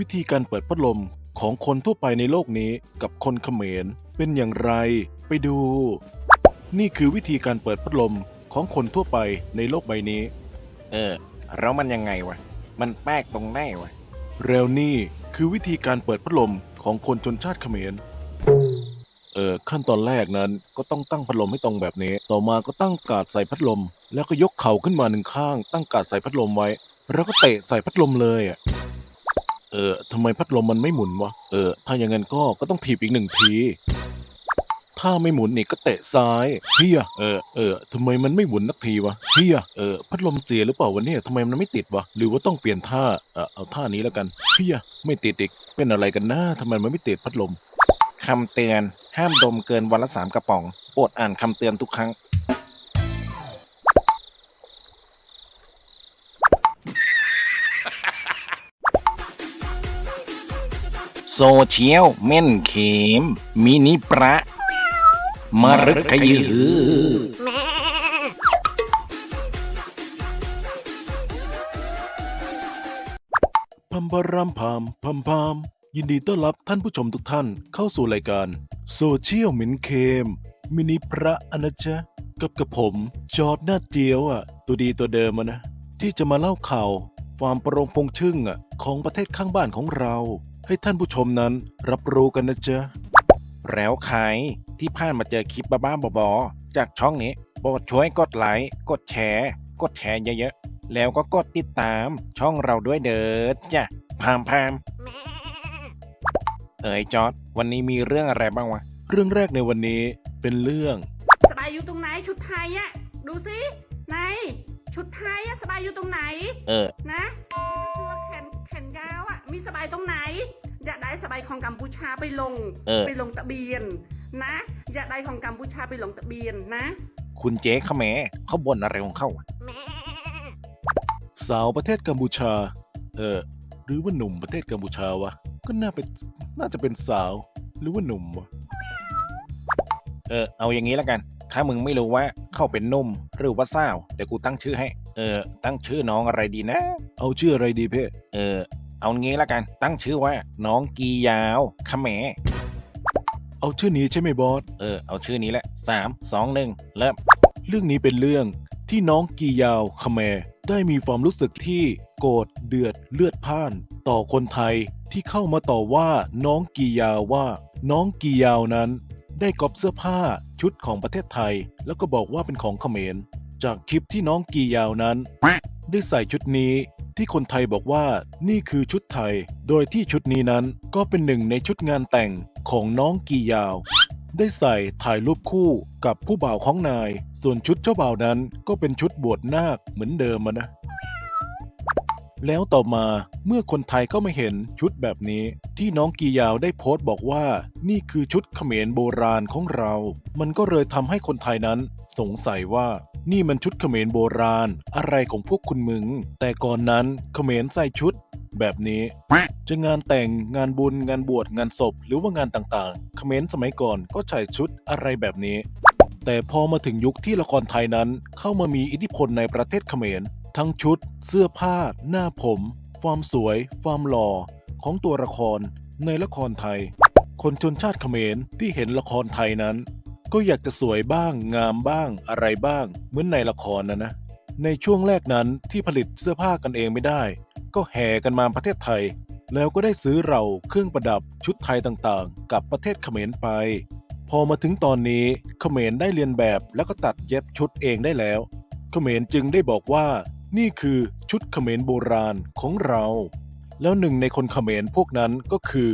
วิธีการเปิดพัดลมของคนทั่วไปในโลกนี้กับคนเขมร เป็นอย่างไร ไปดู นี่คือวิธีการเปิดพัดลมของคนทั่วไปในโลกใบนี้ เออแล้วมันยังไงวะ มันแปลกตรงไหนวะแล้วนี่คือวิธีการเปิดพัดลมของคนชนชาติเขมร เออขั้นตอนแรกนั้นก็ต้องตั้งพัดลมให้ตรงแบบนี้ ต่อมาก็ตั้งกาดใส่พัดลม แล้วก็ยกเข่าขึ้นมาหนึ่งข้าง ตั้งกาดใส่พัดลมไว้ แล้วก็เตะใส่พัดลมเลยอะ เออทำไมพัดลมมันไม่หมุนวะ เออ ถ้าอย่างนั้นก็ ก็ต้องถีบอีกหนึ่งที ถ้าไม่หมุนนี่ก็เตะซ้ายเฮียเออ เออทำไมมันไม่หมุนนักทีวะเฮียเออ พัดลมเสียหรือเปล่าวะเนี่ยทำไมมันไม่ติดวะ หรือว่าต้องเปลี่ยนท่า เออเอาท่านี้แล้วกันเฮียไม่ติดอีก เป็นอะไรกันนะทำไมมันไม่ติดพัดลม คำเตือน ห้ามดมเกินวันละสามกระป๋อง โปรดอ่านคำเตือนทุกครั้ง โซเชียลเม่นเขมมินิประมรึกขยือพัมพารามพามพัมพามยินดีต้อนรับท่านผู้ชมทุกท่านเข้าสู่รายการโซเชียลมินเคม มินิพระอนะจ๊ะกับกับผม จอร์ดหน้าเจียวอะ ตัวดีตัวเดิมอะนะ ที่จะมาเล่าข่าว ความประรงพงชึ่งอะ ของประเทศข้างบ้านของเรา ให้ท่านผู้ชมนั้นรับรู้กันนะจ๊ะแล้วใครที่ผ่านมาเจอคลิปบ้าๆบอๆจากช่องนี้โปรดช่วยกดไลค์กดแชร์ กดแชร์เยอะๆ แล้วก็กดติดตามช่องเราด้วยเด้อจ้ะพามพามเอ๋ยจอร์ดวันนี้มีเรื่องอะไรบ้างวะ เรื่องแรกในวันนี้เป็นเรื่อง สบายอยู่ตรงไหนชุดไทยอะดูสิไหน ชุดไทยอะสบายอยู่ตรงไหน เออ นะ มีสบายตรงไหน อยากได้สบายของกัมพูชาไปลง เออ ไปลงทะเบียนนะ อยากได้ของกัมพูชาไปลงทะเบียนนะ คุณเจ๊เขาแหมเขาบ่นอะไรของเขาอะสาวประเทศกัมพูชา เออ หรือว่าหนุ่มประเทศกัมพูชาวะ ก็น่าเป็นน่าจะเป็นสาว หรือว่าหนุ่มวะ เออ เอาอย่างนี้แล้วกัน ถ้ามึงไม่รู้ว่าเขาเป็นหนุ่มหรือว่าสาว เดี๋ยวกูตั้งชื่อให้ เออ ตั้งชื่อน้องอะไรดีนะ เอาชื่ออะไรดีเพ่เออ เอางี้แล้วกัน ตั้งชื่อว่า น้องกียาวขะแหมเอาชื่อนี้ใช่ไหมบอส เออ เอาชื่อนี้แหละสามสองหนึ่งเริ่ม เรื่องนี้เป็นเรื่องที่น้องกียาวขแมได้มีความรู้สึกที่โกรธเดือดเลือดพล่าน ต่อคนไทยที่เข้ามาต่อว่าน้องกียาวว่า น้องกียาวนั้น ได้ก๊อปเสื้อผ้าชุดของประเทศไทย แล้วก็บอกว่าเป็นของเขมร จากคลิปที่น้องกียาวนั้น ได้ใส่ชุดนี้ที่คนไทยบอกว่านี่คือชุดไทย โดยที่ชุดนี้นั้นก็เป็นหนึ่งในชุดงานแต่งของน้องกียาว ได้ใส่ถ่ายรูปคู่กับผู้บ่าวของนาย ส่วนชุดเจ้าบ่าวนั้นก็เป็นชุดบวชนาคเหมือนเดิมอะนะ แล้วต่อมาเมื่อคนไทยก็มาเห็นชุดแบบนี้ ที่น้องกียาวได้โพสต์บอกว่า นี่คือชุดเขมรโบราณของเรา มันก็เลยทำให้คนไทยนั้นสงสัยว่า นี่มันชุดเขมรโบราณ อะไรของพวกคุณมึง แต่ก่อนนั้นเขมรใส่ชุด แบบนี้ จะงานแต่งงานบุญงานบวชงานศพ หรือว่างานต่างๆ เขมรสมัยก่อนก็ใส่ชุดอะไรแบบนี้ แต่พอมาถึงยุคที่ละครไทยนั้น เข้ามามีอิทธิพลในประเทศเขมร ทั้งชุด เสื้อผ้า หน้าผม ความสวย ความหล่อ ของตัวละครในละครไทย คนชนชาติเขมรที่เห็นละครไทยนั้น ก็อยากจะสวยบ้าง งามบ้าง อะไรบ้าง เหมือนในละครนะนะ ในช่วงแรกนั้นที่ผลิตเสื้อผ้ากันเองไม่ได้ ก็แห่กันมาประเทศไทย แล้วก็ได้ซื้อเราเครื่องประดับชุดไทยต่างๆ กับประเทศเขมรไป พอมาถึงตอนนี้เขมรได้เรียนแบบแล้วก็ตัดเย็บชุดเองได้แล้ว เขมรจึงได้บอกว่านี่คือชุดเขมรโบราณของเรา แล้วหนึ่งในคนเขมรพวกนั้นก็คือ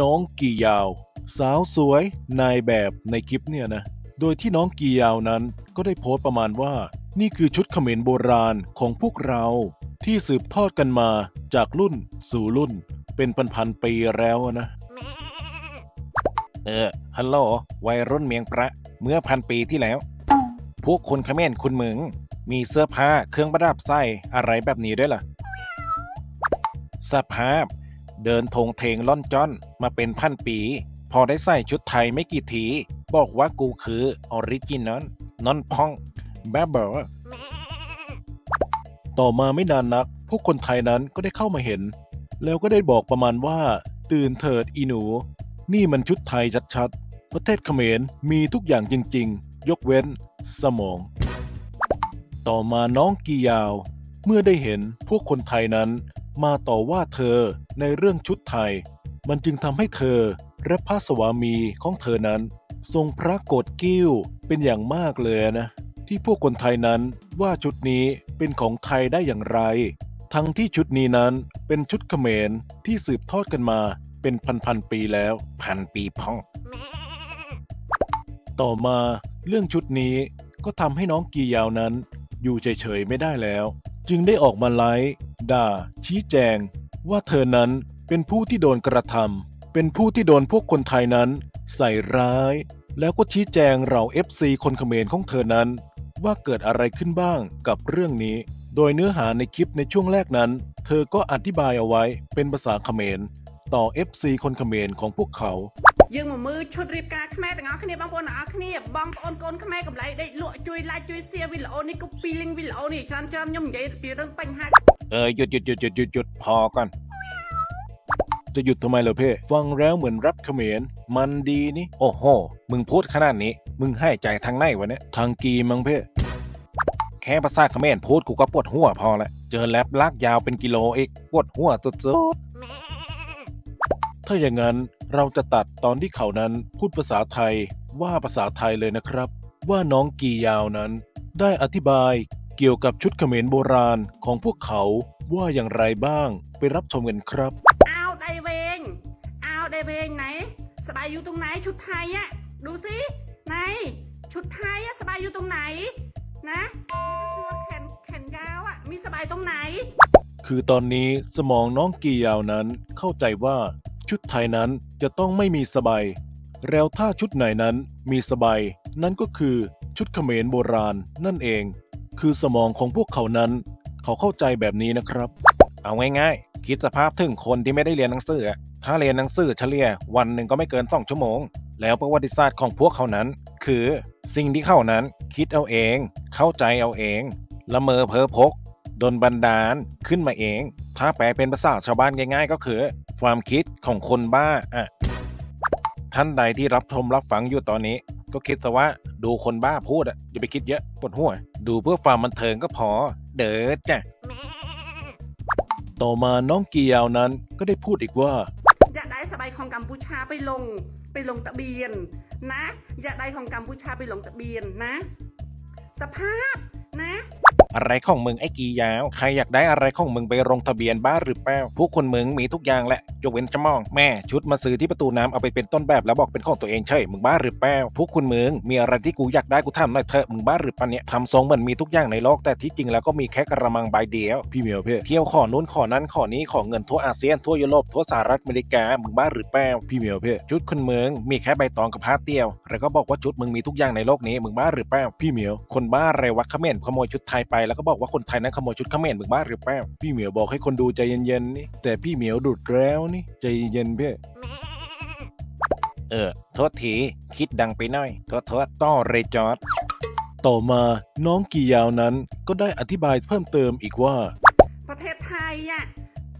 น้องกียาว สาวสวยนายแบบในคลิปเนี่ยนะ โดยที่น้องกียาวนั้นก็ได้โพสต์ประมาณว่า นี่คือชุดเขมรโบราณของพวกเรา ที่สืบทอดกันมาจากรุ่นสู่รุ่น เป็นพันๆปีแล้วนะ เออ ฮัลโหล วัยรุ่นเมียงพระเมื่อพันปีที่แล้ว พวกคนเขมรคุณมึง มีเสื้อผ้าเครื่องประดับใส่อะไรแบบนี้ด้วยล่ะ สภาพ เดินทงเทงล่อนจ้อนมาเป็นพันปี พอได้ใส่ชุดไทยไม่กี่ที บอกว่ากูคือออริจินอลนอนพองแบบเบอต่อมาไม่นานนัก พวกคนไทยนั้นก็ได้เข้ามาเห็น แล้วก็ได้บอกประมาณว่า ตื่นเถิดอีหนู นี่มันชุดไทยชัดๆ ประเทศเขมรมีทุกอย่างจริงๆ ยกเว้นสมอง ต่อมาน้องกียาว เมื่อได้เห็นพวกคนไทยนั้น มาต่อว่าเธอในเรื่องชุดไทย มันจึงทำให้เธอ และพระสวามีของเธอนั้น ทรงพระโกรธกิ้วเป็นอย่างมากเลยนะ ที่พวกคนไทยนั้นว่าชุดนี้เป็นของไทยได้อย่างไร ทั้งที่ชุดนี้นั้นเป็นชุดเขมรที่สืบทอดกันมาเป็นพันๆปีแล้วพันปีพ่อง ต่อมาเรื่องชุดนี้ก็ทำให้น้องกียาวนั้น อยู่เฉยๆไม่ได้แล้ว จึงได้ออกมาไลฟ์ด่า ชี้แจง ว่าเธอนั้นเป็นผู้ที่โดนกระทำ เป็นผู้ที่โดนพวกคนไทยนั้น ใส่ร้าย แล้วก็ชี้แจงเรา FC คนเขมรของเธอนั้น ว่าเกิดอะไรขึ้นบ้างกับเรื่องนี้ โดยเนื้อหาในคลิปในช่วงแรกนั้น เธอก็อธิบายเอาไว้เป็นภาษาเขมร ต่อ FC คนเขมรของพวกเขา យើងមកមើលឈុតរៀបការខ្មែរទាំងអស់គ្នាបងប្អូនទាំងអស់គ្នាបងប្អូនកូនខ្មែរកំឡៃដេកលក់ជួយ like ជួយ share វីដេអូនេះ copy link វីដេអូនេះច្រើនច្រើនខ្ញុំនិយាយពីរឿងបញ្ហា เออหยุดหยุดหยุดหยุดหยุดหยุดพอก่อน จะหยุดทำไมเหรอเพ่ฟังแล้วเหมือนแรปเขมร มันดีนี่ โอ้โห มึงพูดขนาดนี้ มึงให้ใจทางไหนวะเนี่ย ทางกีมั้งเพ่แค่ภาษาเขมรพูดกูก็ปวดหัวพอละ เจอแรปลากยาวเป็นกิโลอีกปวดหัวสุดถ้าอย่างนั้นเราจะตัดตอนที่เขานั้นพูดภาษาไทยว่าภาษาไทยเลยนะครับ ว่าน้องกียาวนั้น ได้อธิบายเกี่ยวกับชุดเขมรโบราณของพวกเขาว่าอย่างไรบ้างไปรับชมกันครับ ดไทยอะดูสิไหนชุดไทยอะสบายอยู่ตรงไหน นะเสื้อแขนแขนยาวอะมีสบายตรงไหน คือตอนนี้สมองน้องกียาวนั้นเข้าใจว่าชุดไทยนั้นจะต้องไม่มีสบาย แล้วถ้าชุดไหนนั้นมีสบาย นั่นก็คือชุดเขมรโบราณนั่นเอง คือสมองของพวกเขานั้น เขาเข้าใจแบบนี้นะครับๆเอาง่ายๆ คิดสภาพถึงคนที่ไม่ได้เรียนหนังสืออะถ้าเรียนหนังสือเฉลี่ยวันหนึ่งก็ไม่เกินสองชั่วโมง แล้วประวัติศาสตร์ของพวกเขานั้น คือสิ่งที่เขานั้นคิดเอาเอง เข้าใจเอาเอง ละเมอเพ้อพกดนบันดาลขึ้นมาเอง ถ้าแปลเป็นภาษาชาวบ้านง่ายๆ ก็คือ ความคิดของคนบ้าอะท่านใดที่รับชมรับฟังอยู่ตอนนี้ ก็คิดซะว่าดูคนบ้าพูดอะอย่าไปคิดเยอะปวดหัว ดูเพื่อความบันเทิงก็พอ เด้อจ้ะต่อมาน้องกียาวนั้นก็ได้พูดอีกว่าอยากได้สบายของกัมพูชาไปลง ไปลงทะเบียนนะ อย่าได้ของกัมพูชาไปลงทะเบียนนะ สภาพนะอะไรของมึงไอ้กียาว ใครอยากได้อะไรของมึงไปลงทะเบียนบ้าหรือเปล่าพวกคนมึงมีทุกอย่างแหละยกเว้นจะมอง แม่ชุดมาซื้อที่ประตูน้ำเอาไปเป็นต้นแบบแล้วบอกเป็นของตัวเองใช่มึงบ้าหรือเปล่าพวกคุณมึงมีอะไรที่กูอยากได้กูทำหน่อยเถอะมึงบ้าหรือปะเนี่ยทำทรงเหมือนมีทุกอย่างในโลกแต่ที่จริงแล้วก็มีแค่กระมังใบเดียวพี่เหมียวเพ่เที่ยวขอนู้นขอนั้นขอนี้ขอเงินทั่วอาเซียนทั่วยุโรปทั่วสหรัฐอเมริกามึงบ้าหรือเปล่าพี่เหมียวเพ่ชุดคนเมืองมีแค่ใบตองกับผ้าเตี้ยวแล้วก็บอกว่าชุดมึงมีทุกอย่างในโลกนี้มึงบ้าหรือเปล่าพี่เหมียวคนบ้าอะไรวะเขมรขโมยชุดไทยไปแล้วก็บอกว่าคนไทยนั้นขโมยชุดเขมรมึงบ้าหรือเปล่าพี่เหมียวบอกให้คนดูใจเย็นๆนี่แต่พี่เหมียวดุดแล้วนี่ใจเย็นๆเพ่เออโทษทีคิดดังไปหน่อยโทษโทษต่อเรยจอดต่อมาน้องกียาวนั้นก็ได้อธิบายเพิ่มเติมอีกว่า ประเทศไทยอะ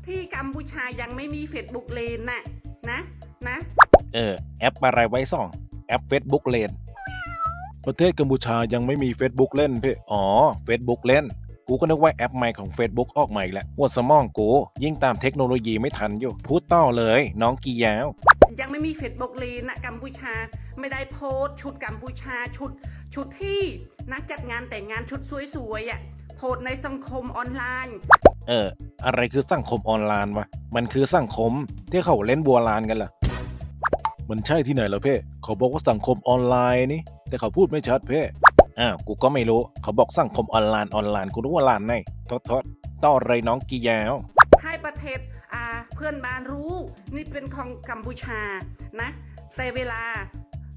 ที่กัมพูชายังไม่มีเฟซบุ๊กเลนน่ะนะนะ เออ แอปอะไรไว้ส่อง แอป Facebook เลน ประเทศกัมพูชายังไม่มี Facebook เล่นเพ่อ๋อ Facebook เล่น กูก็นึกว่าแอปใหม่ของ Facebook ออกใหม่แล้วหัวสมองกู ยิ่งตามเทคโนโลยีไม่ทันอยู่ พูดต่อเลย น้องกียาว ยังไม่มีเฟซบุ๊กเลนน่ะกัมพูชา ไม่ได้โพสต์ชุดกัมพูชาชุด ชุดที่นักจัดงานแต่งงานชุดสวยๆอะโพสต์ในสังคมออนไลน์ เออ อะไรคือสังคมออนไลน์วะ มันคือสังคมที่เขาเล่นบัวลานกันเหรอ มันใช่ที่ไหนเหรอเพ่เขาบอกว่าสังคมออนไลน์นี่ แต่เขาพูดไม่ชัดเพ่อ้าวกูก็ไม่รู้ เขาบอกสังคมออนไลน์ออนไลน์กูรู้ว่าลานไหนโทษโทษต่อเลยน้องกียาวให้ประเทศอ่าเพื่อนบ้านรู้ นี่เป็นของกัมพูชานะ แต่เวลา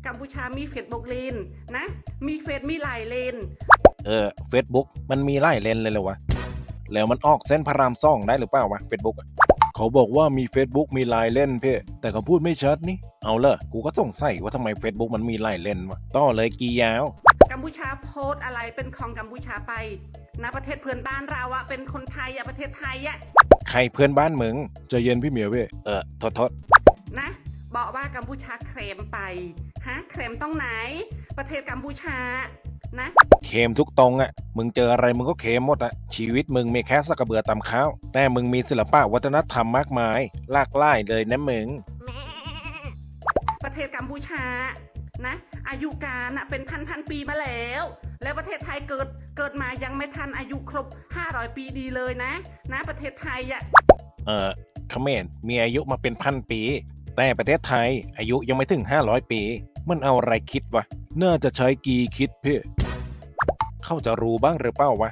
กัมพูชามีเฟซบุ๊กเลนนะ มีเฟซมีหลายเลน เออ Facebook มันมีไล่เลนเลยเหรอวะแล้วมันออกเส้นพระรามซ่องได้หรือเปล่าวะ Facebook อะ เขาบอกว่ามี Facebook มีไลน์เล่นเพ่แต่เขาพูดไม่ชัดนี่ เอาเลยกูก็สงสัยว่าทำไม Facebook มันมีไล่เลนวะต่อเลยกียาว กัมพูชาโพสต์อะไรเป็นของกัมพูชาไปนะประเทศเพื่อนบ้านเราอะเป็นคนไทยอะประเทศไทยอะใครเพื่อนบ้านมึงใจเย็นพี่เหมียวเว้ยเออโทษโทษนะบอกว่ากัมพูชาเคลมไปฮะเคลมต้องไหน ประเทศกัมพูชา นะเค็มทุกตรงอะ่ะ มึงเจออะไรมึงก็เค็มหมดอะ่ะ ชีวิตมึงมีแค่สักกระเบือตำข้าว แต่มึงมีศิลปะวัฒนธรรมมากมายหลากหลายเลยนะมึงประเทศกัมพูชานะ อายุการน่ะเป็นพันพันๆปีมาแล้ว แล้วประเทศไทยเกิดเกิดมายังไม่ทันอายุครบ 500 ปีดีเลยนะ นะประเทศไทยอะเออเขมรมีอายุมาเป็นพันปี แต่ประเทศไทยอายุยังไม่ถึง 500 ปี มันเอาอะไรคิดวะ น่าจะใช้กีคิดพี่เขาจะรู้บ้างหรือเปล่าวะ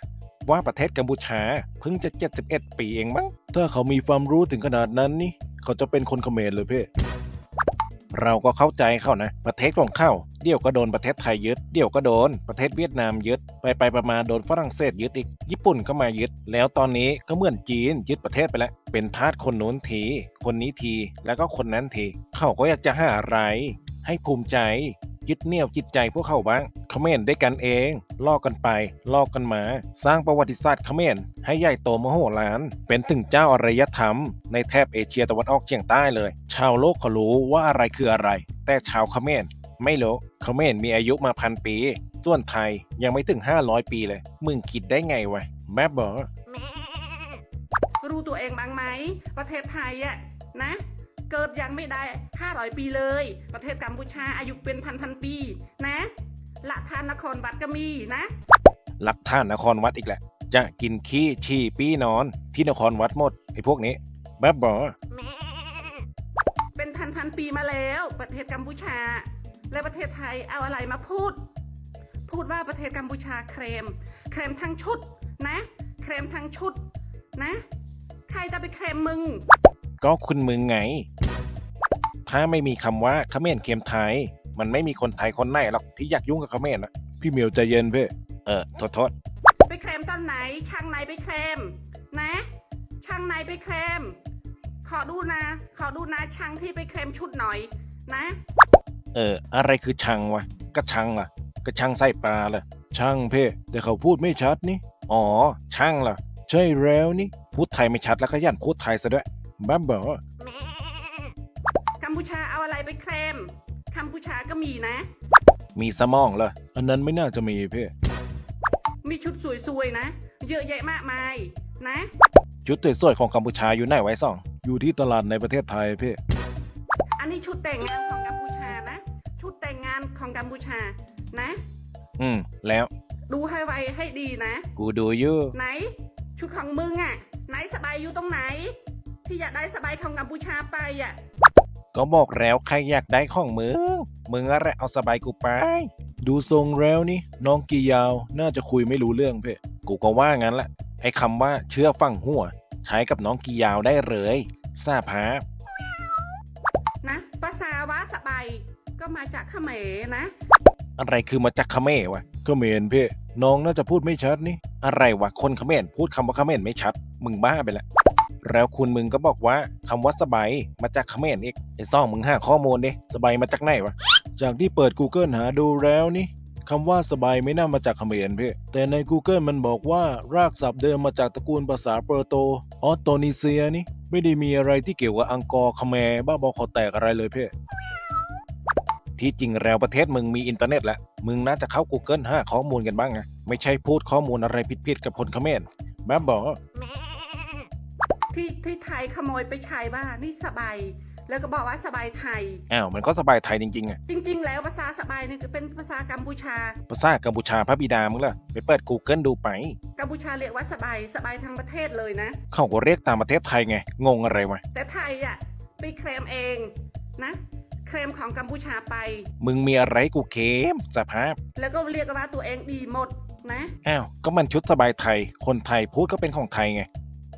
ว่าประเทศกัมพูชาเพิ่งจะ 71 ปีเองมั้ง ถ้าเขามีความรู้ถึงขนาดนั้นนี่ เขาจะเป็นคนเขมรเลยพี่เราก็เข้าใจเขานะ ประเทศของเขาเดี๋ยวก็โดนประเทศไทยยึด เดี๋ยวก็โดนประเทศเวียดนามยึด ไปไปๆมาๆโดนฝรั่งเศสยึดอีก ญี่ปุ่นก็มายึด แล้วตอนนี้ก็เหมือนจีนยึดประเทศไปแล้ว เป็นทาสคนนู้นที คนนี้ที แล้วก็คนนั้นที เขาก็อยากจะหาอะไร ให้ภูมิใจ ยึดเหนี่ยวจิตใจพวกเขาบ้างเขมรด้วยกันเอง ลอกกันไป ลอกกันมา สร้างประวัติศาสตร์เขมรให้ใหญ่โตมโหฬาร เป็นถึงเจ้าอารยธรรม ในแถบเอเชียตะวันออกเฉียงใต้เลย ชาวโลกเขารู้ว่าอะไรคืออะไร แต่ชาวเขมรไม่รู้เขมรมีอายุมาพันปี ส่วนไทยยังไม่ถึง 500 ปีเลย มึงคิดได้ไงวะ แม่บอกรู้ตัวเองบ้างไหม ประเทศไทยอะนะ เกิดยังไม่ได้ 500 ปีเลย ประเทศกัมพูชาอายุเป็นพันพันๆปี นะละทานนครวัดก็มีนะหลักท่านนครวัดอีกแหละ จะกินขี้ฉี่ปี้นอน ที่นครวัดหมดไอ้พวกนี้แม่บอกเป็นพันพันๆปีมาแล้ว ประเทศกัมพูชา และประเทศไทยเอาอะไรมาพูด พูดว่าประเทศกัมพูชาเคลมเคลมทั้งชุดนะ เคลมทั้งชุดนะ ใครจะไปเคลมมึง ก็คุณมึงไง ถ้าไม่มีคำว่าเขมรเค็มไทย มันไม่มีคนไทยคนไหนหรอกที่อยากยุ่งกับเขมรนะพี่เหมียวใจเย็นพี่เออโทษโทษไปเคลมตอนไหน ช่างไหนไปเคลมนะ ช่างไหนไปเคลมขอดูนะ ขอดูนะช่างที่ไปเคลมชุดหน่อย นะ เออ อะไรคือชังวะก็ชังล่ะ ก็ชังไส้ปลาล่ะช่างพี่แต่เขาพูดไม่ชัดนี่อ๋อ ช่างล่ะ ใช่แล้วนี่พูดไทยไม่ชัดแล้วก็ยันพูดไทยซะด้วยบ้าบอกัม พูชาเอาอะไรไปเคลมกัมพูชาก็มีนะ มีสมองเหรอ อันนั้นไม่น่าจะมีพี่มีชุดสวยๆนะ เยอะแยะมากมายนะ ชุดสวยๆของกัมพูชาอยู่ไหนไว้ส่อง อยู่ที่ตลาดในประเทศไทยพี่ อันนี้ชุดแต่งงานของกัมพูชานะ ชุดแต่งงานของกัมพูชานะ อืม แล้ว ดูให้ไวให้ดีนะ กูดูอยู่ไหน ชุดของมึงอะ่ะ ไหนสบายอยู่ตรงไหน ที่อยากได้สบายของกัมพูชาไปอะ ก็บอกแล้วใครอยากได้ของมึง มึงอะไรเอาสบายกูไป ดูทรงแล้วนี่น้องกียาวน่าจะคุยไม่รู้เรื่องพี่กูก็ว่างั้นแหละไอ้คำว่าเชื่อฟังหัว ใช้กับน้องกียาวได้เลยทราบฮะนะภาษาว่าสบายก็มาจากเขมรนะ อะไรคือมาจากเขมรวะก็เมนพี่น้องน่าจะพูดไม่ชัดนี่ อะไรวะคนเขมรพูดคำว่าเขมรไม่ชัด มึงบ้าไปแล้ว แล้วคุณมึงก็บอกว่าคำว่าสบายมาจากเขมรอีกไอ้ซ่องมึงหาข้อมูลดิสบายมาจากไหนวะ จากที่เปิด Google หาดูแล้วนี่คำว่าสบายไม่น่ามาจากเขมรพี่แต่ใน Google มันบอกว่ารากศัพท์เดิมมาจากตระกูลภาษาเปอร์โต ออสโตนีเซียนี่ ไม่ได้มีอะไรที่เกี่ยวกับอังกอร์เขมรบ้าบอคอแตกอะไรเลยพี่ที่จริงแล้วประเทศมึงมีอินเทอร์เน็ตแล้ว มึงน่าจะเข้า Google หาข้อมูลกันบ้างนะไม่ใช่พูดข้อมูลอะไรผิดๆกับคนเขมรแม่บอก ที่ที่ไทยขโมยไปใช้ว่านี่สบาย แล้วก็บอกว่าสบายไทย อ้าวมันก็สบายไทยจริงๆอะจริง ๆ แล้วภาษาสบายนี่คือเป็นภาษากัมพูชา ภาษากัมพูชาพระบิดามึงล่ะ ไปเปิด Google ดูไป กัมพูชาเรียกว่าสบายสบายทั้งประเทศเลยนะ เขาก็เรียกตามประเทศไทยไง งงอะไรวะ แต่ไทยอะไปเคลมเองนะ เคลมของกัมพูชาไป มึงมีอะไรให้กูเค็มสภาพ แล้วก็เรียกว่าตัวเองดีหมดนะ อ้าว ก็มันชุดสบายไทย คนไทยพูดก็เป็นของไทยไง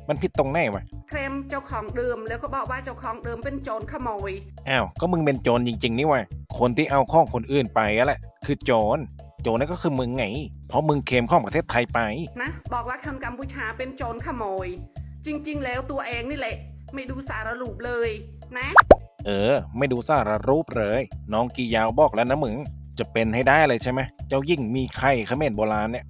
มันผิดตรงไหนวะเคลมเจ้าของเดิมแล้วก็บอกว่าเจ้าของเดิมเป็นโจรขโมย อ้าว ก็มึงเป็นโจรจริง ๆ นี่วะคนที่เอาข้องคนอื่นไปอะแหละคือโจร โจรนั่นก็คือมึงไง เพราะมึงเค็มข้องประเทศไทยไป นะ บอกว่าคำกัมพูชาเป็นโจรขโมย จริง ๆ แล้วตัวเองนี่แหละ ไม่ดูสารรูปเลยนะ เออ ไม่ดูสารรูปเลย น้องกียาวบอกแล้วนะมึง จะเป็นให้ได้เลยใช่ไหมเจ้ายิ่งมีไข่เขมรโบราณเนี่ย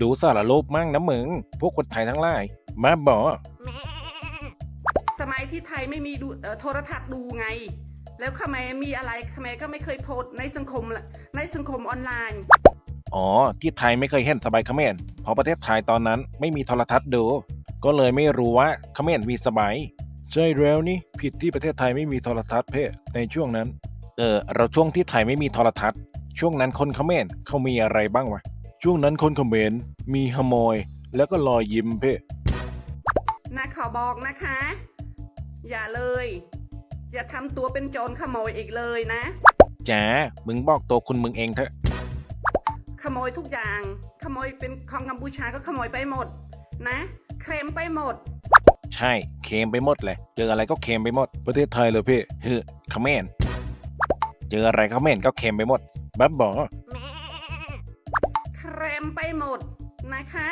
ดูสารรูปมั่งนะมึง พวกคนไทยทั้งหลาย มาบอกแม่ที่ไทยไม่มีดูเอ่อโทรทัศน์ดูไง แล้วทำไมมีอะไรทำไมก็ไม่เคยโพสต์ในสังคมละในสังคมออนไลน์ อ๋อ ที่ไทยไม่เคยเห็นสบายเขมรเพราะประเทศไทยตอนนั้นไม่มีโทรทัศน์ดู ก็เลยไม่รู้ว่าเขมรมีสบายใช่แล้วนี่ผิดที่ประเทศไทยไม่มีโทรทัศน์เพ่ในช่วงนั้น เออเราช่วงที่ไทยไม่มีโทรทัศน์ ช่วงนั้นคนเขมรเขามีอะไรบ้างวะช่วงนั้นคนเขมรมีฮมอยแล้วก็รอยยิ้มเพ่ นะขอบอกนะคะ อย่าเลย อย่าทำตัวเป็นโจรขโมยอีกเลยนะจ๋ามึงบอกตัวคุณมึงเองเถอะ ขโมยทุกอย่าง ขโมยเป็นของกัมพูชาก็ขโมยไปหมด นะ เคลมไปหมด ใช่เคมไปหมดเลย เจออะไรก็เคมไปหมด ประเทศไทยเลยเพ่เฮ้อเขมรเจออะไรเขมรก็เคมไปหมดบับบอเคลมไปหมดนะคะ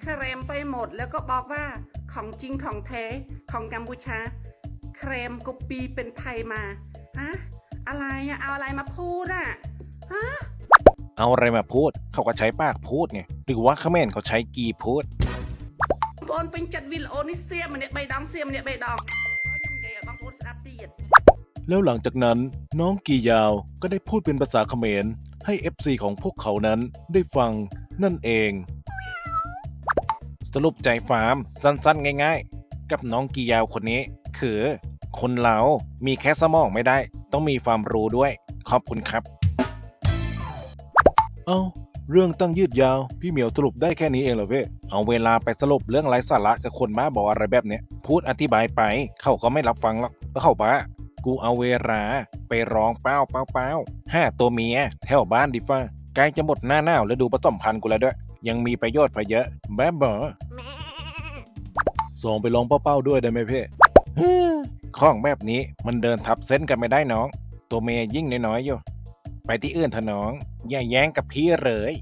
เคลมไปหมดแล้วก็บอกว่า ของจริงของแท้ของกัมพูชา เคลมก็ปีเป็นไทยมาฮะอะไรอะเอาอะไรมาพูดอะฮะเอาอะไรมาพูด เขาก็ใช้ปากพูดไงหรือว่าเขมรเขาใช้กีพูดบนเป็นจัดวิลโอนี่เสียมันเนี่ยใบดองเสียมันเนี่ยใบดองก็ยังไงอะบางคนสนับตีดแล้วหลังจากนั้นน้องกียาวก็ได้พูดเป็นภาษาเขมรให้ FC ของพวกเขานั้นได้ฟังนั่นเอง สรุปใจฟาร์มสั้นๆ ง่ายๆ กับน้องกียาวคนนี้ คือ คนเรามีแค่สมองไม่ได้ ต้องมีความรู้ด้วย ขอบคุณครับ เอ้า เรื่องตั้งยืดยาว พี่เหมียวสรุปได้แค่นี้เองเหรอเพ่เอาเวลาไปสรุปเรื่องไร้สาระกับคนบ้าบออะไรแบบเนี้ยพูดอธิบายไปเขาก็ไม่รับฟังหรอกเพราะเขาบ้ากูเอาเวลาไปร้องเป้าเป้าเป้าห้าตัวเมียแถวบ้านดิฟ้าใกล้จะหมดหน้าหนาวแล้วดูผสมพันธุ์กูแล้วด้วย ยังมีประโยชน์ไปเยอะแบบบอสองไปลองเป้าๆด้วยได้ไหมเพ่ของแบบนี้มันเดินทับเส้นกันไม่ได้น้อง ตัวเมียยิ่งน้อยๆอยู่ ไปที่อื่นเถอะน้อง อย่าแย้งกับพี่เลย